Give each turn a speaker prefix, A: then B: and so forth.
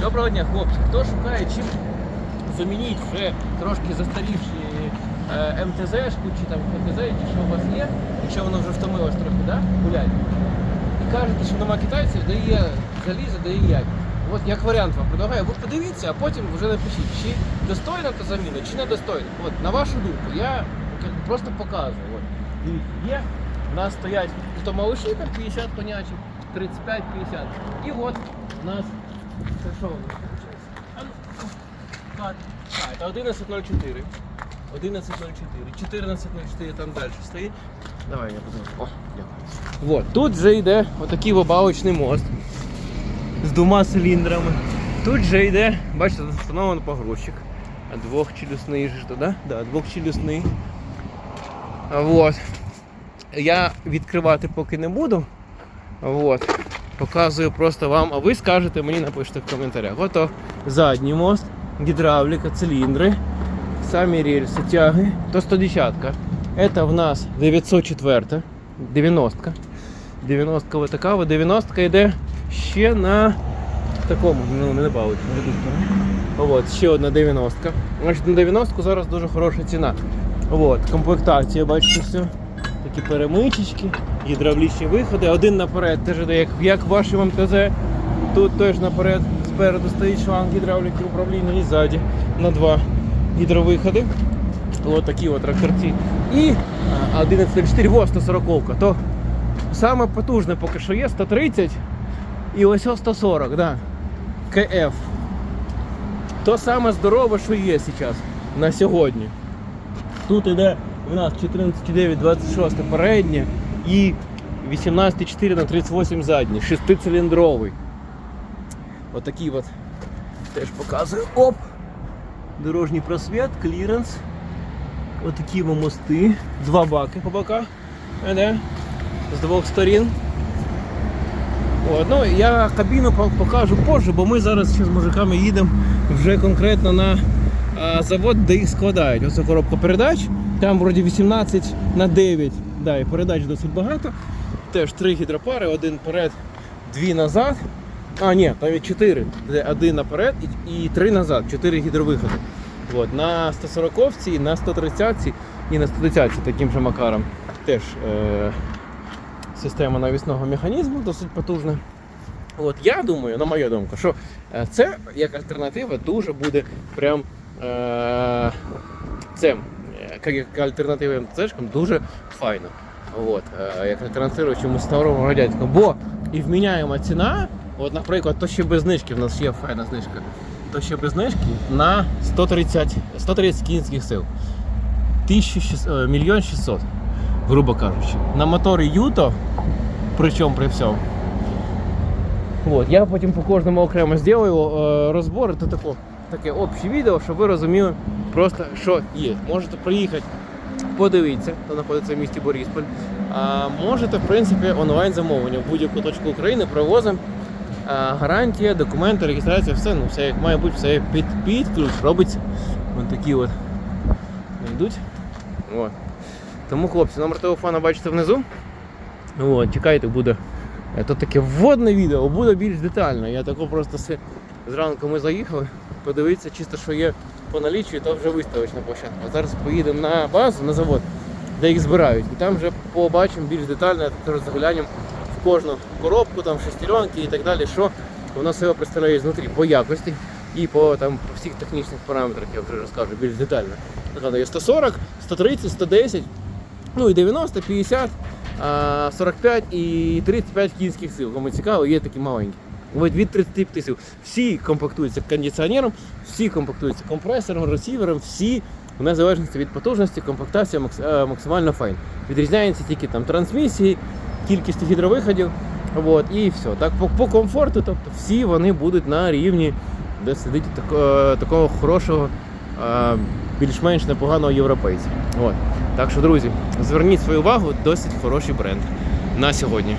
A: Доброго дня, хлопці. Хто шукає чим замінити вже трошки застарівші е, МТЗ-шку чи там ПТЗ, чи що у вас є, якщо воно вже втомилось трохи, да? гулять. І кажете, що нема китайців, де є залізо, де є. От як варіант вам предлагаю, ви подивіться, а потім вже напишіть, чи достойна та заміна, чи не достойна. От, на вашу думку, я просто показую. От, дивіться, є, у нас стоять то малыші, там 50 конячих, 35-50. І от у нас так, так, це 11.04. 11.04, 14.04 там далі стоїть. Давай я подивлюсь. О, дякую. Вот, тут вже йде отакий вибавочний мост з двома циліндрами. Тут же йде, бачите, тут встановлений погрузчик. Двохчелюсний же ж то, да? Да, двохчелюсний. Вот. Я відкривати поки не буду. Вот. Показую просто вам, а ви скажете мені, напишите в коментарях. Ото задній мост, гідравліка, циліндри, самі рельси, тяги, то 110 Это в нас 904, 90. 90 ка така, 90 йде ще на такому, ну не бавить, От, ще одна 90. Значить, на 90 зараз дуже хороша ціна. От, комплектація, бачите, все. Такі перемичечки, Гідравлічні виходи. Один наперед, теж як, як в вашому МТЗ. Тут теж наперед, спереду стоїть шланг гідравліки управління і ззаді на два гідровиходи. Ось такі от тракторці. І а, 11.04, во 140 то саме потужне поки що є 130 і ось ось 140, да. КФ. То саме здорове, що є зараз на сьогодні. Тут іде у нас 14,9, 26 переднє і 18,4 на 38 заднє, шестициліндровий. Отакий от теж показую. Оп! Дорожній просвіт, кліренс. Отакі во мости. Два баки по боках. З двох сторін. От, ну, я кабіну покажу позже, бо ми зараз ще з мужиками їдемо вже конкретно на завод, де їх складають. Ось коробка передач. Там вроді 18 на 9. Да, і передач досить багато. Теж три гідропари, один вперед, дві назад. А, ні, навіть чотири. Один наперед і, і три назад, чотири гідровиходи. От, на 140-ці, на 130-ці і на 110-ці таким же макаром. Теж е- система навісного механізму досить потужна. От я думаю, на мою думку, що е, це як альтернатива дуже буде прям е, це, е, як альтернатива МТЗшкам дуже файно. От, е, як альтернатива чомусь старому радянському. Бо і вміняєма ціна, от, наприклад, то ще без знижки, в нас є файна знижка, то ще без знижки на 130, 130 кінських сил. 1600, е, мільйон 600, грубо кажучи. На моторі Юто, причому при всьому. От, я потім по кожному окремо зроблю е, розбор, це таке, таке обще відео, щоб ви розуміли просто, що є. Можете приїхати, подивитися, хто знаходиться в місті Борисполь. А можете, в принципі, онлайн замовлення в будь-яку точку України привозимо. Гарантія, документи, реєстрація, все, ну все як має бути, все під, під робиться. Ось такі от йдуть. От. Тому, хлопці, номер телефона бачите внизу. От, чекайте, буде. е, Тут таке вводне відео, буде більш детально. Я тако просто зранку ми заїхали, подивитися чисто, що є по наліччю, то вже виставочна площадка. Зараз поїдемо на базу, на завод, де їх збирають. І там вже побачимо більш детально, заглянемо в кожну коробку, там шестеренки і так далі, що воно себе представляє знутрі по якості і по, там, по всіх технічних параметрах, я вже розкажу більш детально. Нагадую, є 140, 130, 110, ну і 90, 50, 45 і 35 кінських сил. Кому цікаво, є такі маленькі. Від 35 сил. Всі комплектуються кондиціонером, всі комплектуються компресором, ресівером, всі в незалежності від потужності, комплектація е, максимально файн. Відрізняється тільки там трансмісії, кількість гідровиходів. От, і все. Так, по, по комфорту, тобто всі вони будуть на рівні, де сидить так, е, такого хорошого, е, більш-менш непоганого європейця. От. Так що, друзі, зверніть свою увагу, досить хороший бренд на сьогодні.